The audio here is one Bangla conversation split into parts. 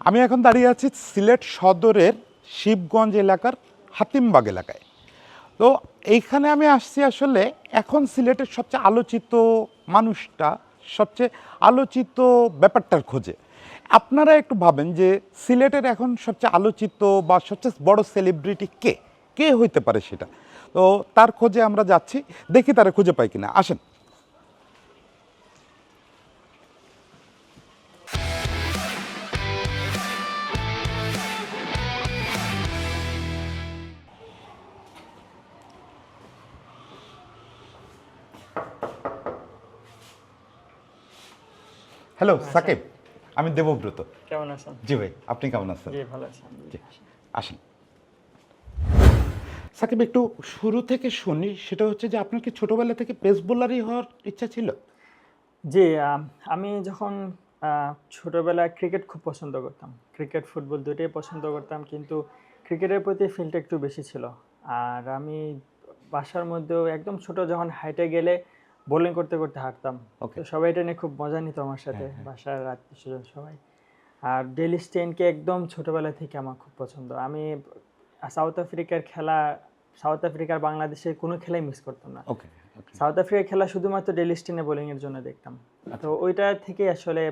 আমি এখন দাঁড়িয়ে আছি সিলেট সদরের শিবগঞ্জ এলাকার হাতিমবাগ এলাকায়। তো এইখানে আমি আসছি আসলে এখন সিলেটের সবচেয়ে আলোচিত মানুষটা, সবচেয়ে আলোচিত ব্যাপারটার খোঁজে। আপনারা একটু ভাবেন যে সিলেটের এখন সবচেয়ে আলোচিত বা সবচেয়ে বড় সেলিব্রিটি কে? কে হইতে পারে সেটা? তো তার খোঁজে আমরা যাচ্ছি, দেখি তারা খুঁজে পাই কিনা। আসেন। হ্যালো সাকিব আমি দেবব্রত। কেমন আছেন? জি ভাই আপনি কেমন আছেন? জি ভালো আছেন জি আসেন। সাকিব একটু শুরু থেকে শুনি সেটা হচ্ছে যে আপনার কি ছোটবেলা থেকে পেস বোলারই হওয়ার ইচ্ছা ছিল? জি আমি যখন ছোটবেলায় ক্রিকেট খুব পছন্দ করতাম। ক্রিকেট ফুটবল দুটোই পছন্দ করতাম কিন্তু ক্রিকেটের প্রতি ফিল্ডটা একটু বেশি ছিল। আর আমি বাসার মধ্যেও একদম ছোট যখন হাইটে গেলে বোলিং করতে করতে হাঁটতাম। সবাই এটা নিয়ে খুব মজা নিত আমার সাথে বাসার আত্মীয় স্বজন সবাই। আর ডেলি স্টেনকে একদম ছোটবেলা থেকে আমার খুব পছন্দ। আমি সাউথ আফ্রিকার খেলা সাউথ আফ্রিকার বাংলাদেশের কোনো খেলাই মিস করতাম না। সাউথ আফ্রিকার খেলা শুধুমাত্র ডেলিস্টিনে বোলিং এর জন্য দেখতাম। তো ওইটা থেকে আসলে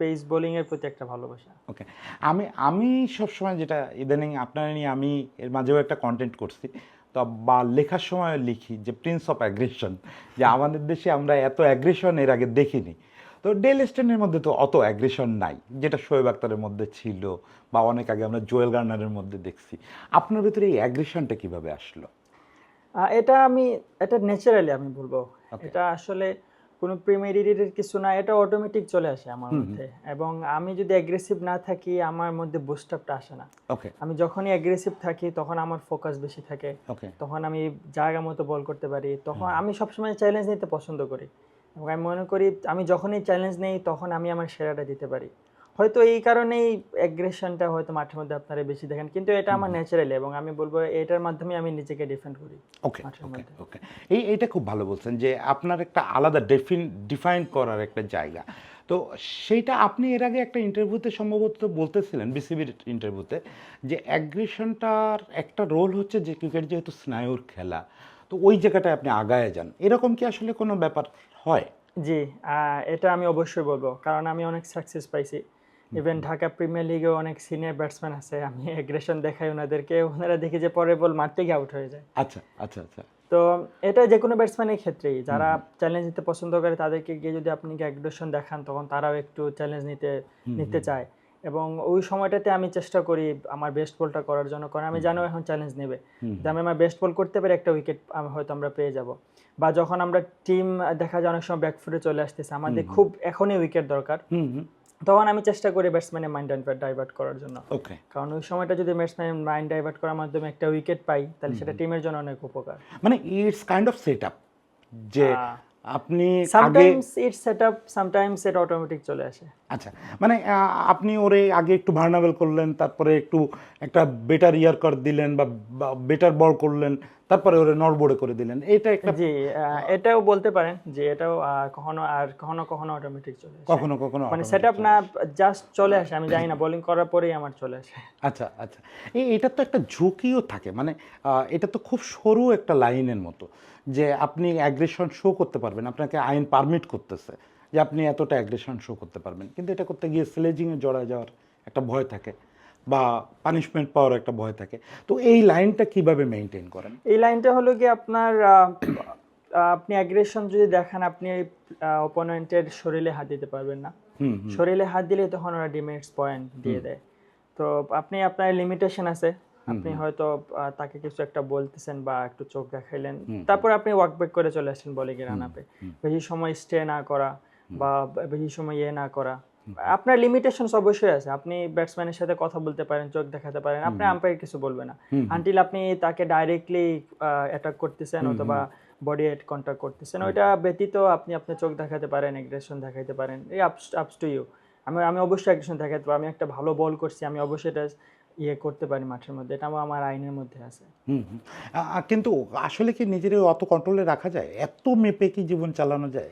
পেস বোলিং এর প্রতি একটা ভালোবাসা। ওকে আমি আমি সবসময় যেটা ইদানিং আপনার নিয়ে আমি এর মাঝেও একটা কন্টেন্ট করছি। তো বা লেখার সময় লিখি যে প্রিন্স অফ অ্যাগ্রেশন যে আমাদের দেশে আমরা এত অ্যাগ্রেশন এর আগে দেখিনি। তো ডেল স্টেনের মধ্যে তো অত অ্যাগ্রেশন নাই যেটা শোয়েব আক্তারের মধ্যে ছিল বা অনেক আগে আমরা জোয়েল গার্নারের মধ্যে দেখছি। আপনার ভিতরে এই অ্যাগ্রেশনটা কীভাবে আসলো? এটা আমি এটা ন্যাচারালি আমি বলব. এটা আসলে কোনো প্রিমেডিটেড কিছু না এটা অটোমেটিক চলে আসে আমার মধ্যে। এবং আমি যদি অ্যাগ্রেসিভ না থাকি আমার মধ্যে বুস্ট আপটা আসে না। ওকে আমি যখনই অ্যাগ্রেসিভ থাকি তখন আমার ফোকাস বেশি থাকে। ওকে তখন আমি জায়গা মতো বল করতে পারি। তখন আমি সবসময় চ্যালেঞ্জ নিতে পছন্দ করি। এবং আমি মনে করি আমি যখনই চ্যালেঞ্জ নেই তখন আমি আমার সেরাটা দিতে পারি। হয়তো এই কারণেই অ্যাগ্রেশনটা হয়তো মাঠের মধ্যে আপনারা বেশি দেখেন কিন্তু এটা আমার ন্যাচারালি এবং আমি বলব এটার মাধ্যমে আমি নিজেকে ডিফেন্ড করি ওকে ওকে এই এটা খুব ভালো বলছেন যে আপনার একটা আলাদা ডেফিন ডিফাইন করার একটা জায়গা। তো সেইটা আপনি এর আগে একটা ইন্টারভিউতে সম্ভবত বলতেছিলেন বিসিবির ইন্টারভিউতে যে অ্যাগ্রেশনটার একটা রোল হচ্ছে যে ক্রিকেট যেহেতু স্নায়ুর খেলা তো ওই জায়গাটায় আপনি আগায় যান। এরকম কি আসলে কোনো ব্যাপার হয়? জি এটা আমি অবশ্যই বলব কারণ আমি অনেক সাকসেস পাইছি। ইভেন ঢাকা প্রিমিয়ার লিগেও অনেক সিনিয়র ব্যাটসম্যান আছে আমি অ্যাগ্রেশন দেখাই ওনাদেরকে ওনারা দেখি যে পরের বল মারতে গিয়ে আউট হয়ে যায়। আচ্ছা আচ্ছা আচ্ছা। তো এটা যে কোনো ব্যাটসম্যানের ক্ষেত্রেই যারা চ্যালেঞ্জ নিতে পছন্দ করে তাদেরকে গিয়ে যদি আপনি অ্যাগ্রেশন দেখান তখন তারাও একটু চ্যালেঞ্জ নিতে নিতে চায়। এবং ওই সময়টাতে আমি চেষ্টা করি আমার বেস্ট বলটা করার জন্য কারণ আমি জানো এখন চ্যালেঞ্জ নেবে। যে আমি আমার বেস্ট বল করতে পারি একটা উইকেট হয়তো আমরা পেয়ে যাব। বা যখন আমরা টিম দেখা যায় অনেক সময় ব্যাকফুটে চলে আসতেছে আমাদের খুব এখনই উইকেট দরকার। তখন আমি চেষ্টা করি ব্যাটসম্যানের মাইন্ড ডাইভার্ট করার জন্য। ওকে কারণ ওই সময়টা যদি ব্যাটসম্যানের মাইন্ড ডাইভার্ট করার মাধ্যমে একটা উইকেট পাই তাহলে সেটা টিমের জন্য অনেক উপকার। মানে it's kind of set up যে আপনি আগে sometimes it set up sometimes এটা অটোমেটিক চলে আসে। আচ্ছা মানে আপনি ওরে আগে একটু ভার্নাবেল করলেন তারপরে একটু একটা বেটার ইয়ার কর দিলেন বা বেটার বল করলেন তারপরে ওরে নড়বড়ে করে দিলেন এটা একটা জি এটাও বলতে পারেন যে এটাও কখনো আর কখনো কখনো অটোমেটিক চলে আসে। কখনো কখনো মানে automatic সেট আপ না জাস্ট চলে আসে আমি জানি না বোলিং করার পরেই আমার চলে আসে। আচ্ছা আচ্ছা এই এটা তো একটা ঝুঁকিও থাকে মানে এটা তো খুব সরু একটা লাইনের মতো যে আপনি অ্যাগ্রেশন শো করতে পারবেন আপনাকে আইন পারমিট করতেছে। যে আপনি এতটা অ্যাগ্রেশন শো করতে পারবেন। কিন্তু এটা করতে গিয়ে স্লেজিংয়ে জড়া যাওয়ার একটা ভয় থাকে বা পানিশমেন্ট পাওয়ার একটা ভয় থাকে। তো এই লাইনটা কীভাবে মেনটেন করেন? এই লাইনটা হলো কি আপনার আপনি অ্যাগ্রেশন যদি দেখান আপনি অপোনেন্টের শরীরে হাত দিতে পারবেন না। শরীরে হাত দিলে তখন ওরা ডিমেটস পয়েন্ট দিয়ে দেয়। তো আপনি আপনার লিমিটেশন আছে। আপনি হয়তো তাকে কিছু একটা বলতেছেন বা একটু চোখ দেখাইলেন। তারপর আপনি ওয়াক ব্যাক করে চলে আসেন বলিং এর রানাপে। বেশি সময় স্টে না করা। বা বেশি সময় ইয়ে না করা। আপনার লিমিটেশন অবশ্যই আছে। আপনি ব্যাটসম্যানের সাথে কথা বলতে পারেন চোখ দেখাতে পারেন। আপনার আম্পায়ার কিছু বলবে না। আনটিল আপনি তাকে ডাইরেক্টলি অ্যাটাক করতেছেন অথবা বডি হেড কন্ট্যাক্ট করতেছেন। ওইটা ব্যতীত আপনি আপনার চোখ দেখাতে পারেন এগ্রেশন দেখাতে পারেন। এই আপস আপস টু ইউ আমি আমি অবশ্যই এগ্রেশন দেখাতে পারি। আমি একটা ভালো বল করছি আমি অবশ্যই এটা ইয়ে করতে পারি মাঠের মধ্যে। এটা আমার- আইনের মধ্যে আছে। কিন্তু আসলে কি নিজের অত কন্ট্রোলে রাখা যায়? এত মেপে কি জীবন চালানো যায়?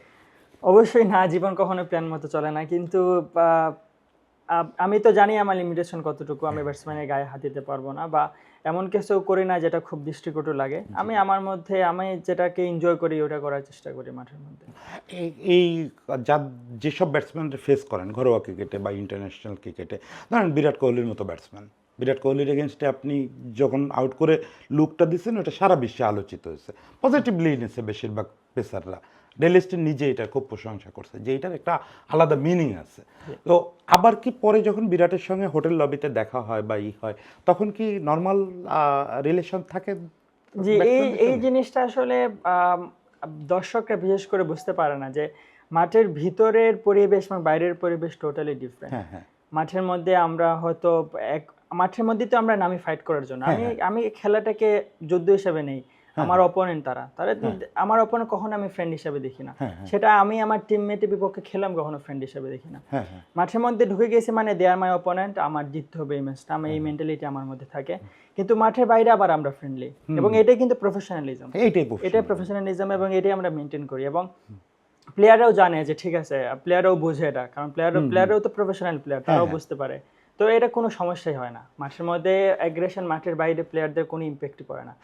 অবশ্যই না জীবন কখনো প্ল্যান মতো চলে না কিন্তু আমি তো জানি আমার লিমিটেশন কতটুকু আমি ব্যাটসম্যানের গায়ে হাত দিতে পারব না বা এমন কিছু করি না যেটা খুব দৃষ্টিকটু লাগে। আমি আমার মধ্যে আমি যেটাকে এনজয় করি ওটা করার চেষ্টা করি মাঠের মধ্যে। এই- যা যেসব ব্যাটসম্যানরা ফেস করেন ঘরোয়া ক্রিকেটে বা ইন্টারন্যাশনাল ক্রিকেটে ধরেন বিরাট কোহলির মতো ব্যাটসম্যান বিরাট কোহলির এগেনস্টে আপনি যখন আউট করে লুকটা দিচ্ছেন ওটা সারা বিশ্বে আলোচিত হয়েছে। পজিটিভলি নিয়েছে বেশিরভাগ পেসাররা। ডেলিস্টের নিজে এটা খুব প্রশংসা করছে যে এটার একটা আলাদা মিনিং আছে। তো আবার কি পরে যখন বিরাটের সঙ্গে হোটেল লবিতে দেখা হয় বা ই হয় তখন কি নর্মাল রিলেশন থাকে জি এই এই জিনিসটা আসলে দর্শকরা বিশেষ করে বুঝতে পারে না যে মাঠের ভিতরের পরিবেশ এবং বাইরের পরিবেশ টোটালি ডিফারেন্ট হ্যাঁ হ্যাঁ। মাঠের মধ্যে আমরা হয়তো এক মাঠের মধ্যে তো আমরা নামি ফাইট করার জন্য। হ্যাঁ, আমি আমি খেলাটাকে যুদ্ধ হিসেবে নেই। আমার অপোনেন্ট তারা। তারা আমার অপোনেন্ট কখনো আমি ফ্রেন্ড হিসেবে দেখি না। হ্যাঁ, হ্যাঁ। সেটা আমি আমার টিমমেটের বিপক্ষে খেলাম কখনো ফ্রেন্ড হিসেবে দেখি না। হ্যাঁ হ্যাঁ। মাঠের মধ্যে ঢুকে গেছি মানে দেয়ার মাই অপোনেন্ট আমার জিততে হবে এই ম্যাচটা আমার এই মেন্টালিটি আমার মধ্যে থাকে। কিন্তু মাঠের বাইরে আবার আমরা ফ্রেন্ডলি এবং এটাই কিন্তু প্রফেশনালিজম এটাই প্রফেশনালিজম এবং এটাই আমরা মেনটেন করি। এবং প্লেয়াররাও জানে যে ঠিক আছে প্লেয়াররাও বোঝে এটা। কারণ প্লেয়ার প্লেয়াররাও তো প্রফেশনাল প্লেয়ার তারাও হ্যাঁ। বুঝতে পারে। তো এটা কোনো সমস্যাই হয় না। মাঠের মধ্যে অ্যাগ্রেশন মাঠের বাইরে প্লেয়ারদের কোনো ইম্প্যাক্টই পড়ে না।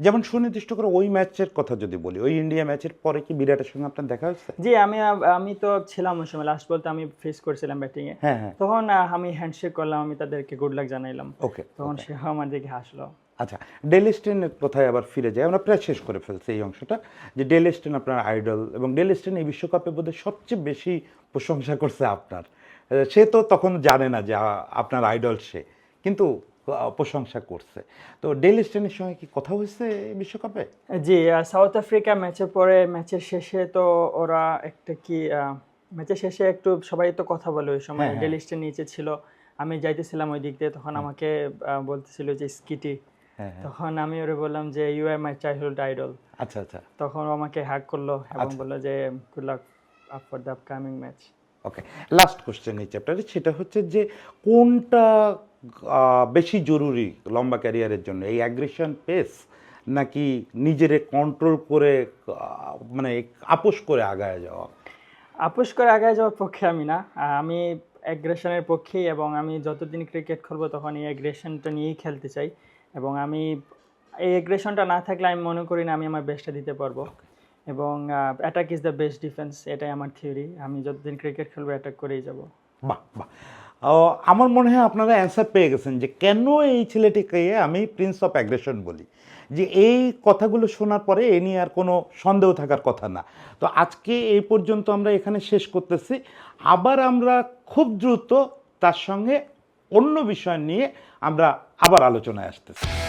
যেমন সুনির্দিষ্ট করে ওই ম্যাচের কথা যদি বলি ওই ইন্ডিয়া ম্যাচের পরে কি বিরাটের সঙ্গে আপনার দেখা হচ্ছে জি আমি আমি তো ছিলাম ওই সময় লাস্ট বলতে আমি ফেস করেছিলাম ব্যাটিং এ হ্যাঁ। তখন আমি হ্যান্ডশেক করলাম আমি তাদেরকে গুড লাক জানাইলাম। ওকে তখন সে আমার দিকে হাসলো। আচ্ছা ডেলি ডেলিস্টেনের কোথায় আবার ফিরে যায় আমরা প্রায় শেষ করে ফেলছি এই অংশটা যে ডেলিস্টেন আপনার আইডল এবং ডেলিস্টেন এই বিশ্বকাপে বোধহয় সবচেয়ে বেশি প্রশংসা করছে আপনার। সে তো তখন জানে না যে আপনার আইডল সে। কিন্তু প্রশংসা করছে। তো ডেলিস্টেনের সঙ্গে কি কথা হয়েছে বিশ্বকাপে? জি সাউথ আফ্রিকা ম্যাচের পরে ম্যাচের শেষে তো ওরা একটা কি ম্যাচের শেষে একটু সবাই তো কথা বলে ওই সময় হ্যাঁ, হ্যাঁ। ডেলিস্টের নিচে ছিল। আমি যাইতেছিলাম ওই দিক দিয়ে তখন আমাকে বলতেছিল যে স্কিটি। হ্যাঁ তখন আমি ওরে বললাম যে you are my childhood idol আচ্ছা আচ্ছা। তখন আমাকে হ্যাক করল এবং আচ্ছা। বলল যে good luck up for the upcoming match okay last question এই চ্যাপ্টারে সেটা হচ্ছে যে কোনটা বেশি জরুরি লম্বা ক্যারিয়ারের জন্য? এই অ্যাগ্রেশন পেস নাকি নিজেরে কন্ট্রোল করে মানে আপোষ করে আগায় যাওয়া? আপোষ করে আগায় যাওয়ার পক্ষে আমি না। আমি অ্যাগ্রেশনের পক্ষেই এবং আমি যতদিন ক্রিকেট খেলব তখন এই অ্যাগ্রেশনটা নিয়েই খেলতে চাই। এবং আমি এই অ্যাগ্রেশনটা না থাকলে আমি মনে করি না আমি আমার বেস্টটা দিতে পারব। এবং attack is the best defence এটাই আমার থিওরি আমি যতদিন ক্রিকেট খেলব অ্যাটাক করেই যাব। বাহ বাহ। আমার মনে হয় আপনারা অ্যান্সার পেয়ে গেছেন যে কেন এই ছেলেটিকে আমি প্রিন্স অফ অ্যাগ্রেশন বলি? যে এই কথাগুলো শোনার পরে এ নিয়ে আর কোনো সন্দেহ থাকার কথা না। তো আজকে এই পর্যন্ত আমরা এখানে শেষ করতেছি। আবার আমরা খুব দ্রুত তার সঙ্গে অন্য বিষয় নিয়ে আমরা আবার আলোচনায় আসতেছি।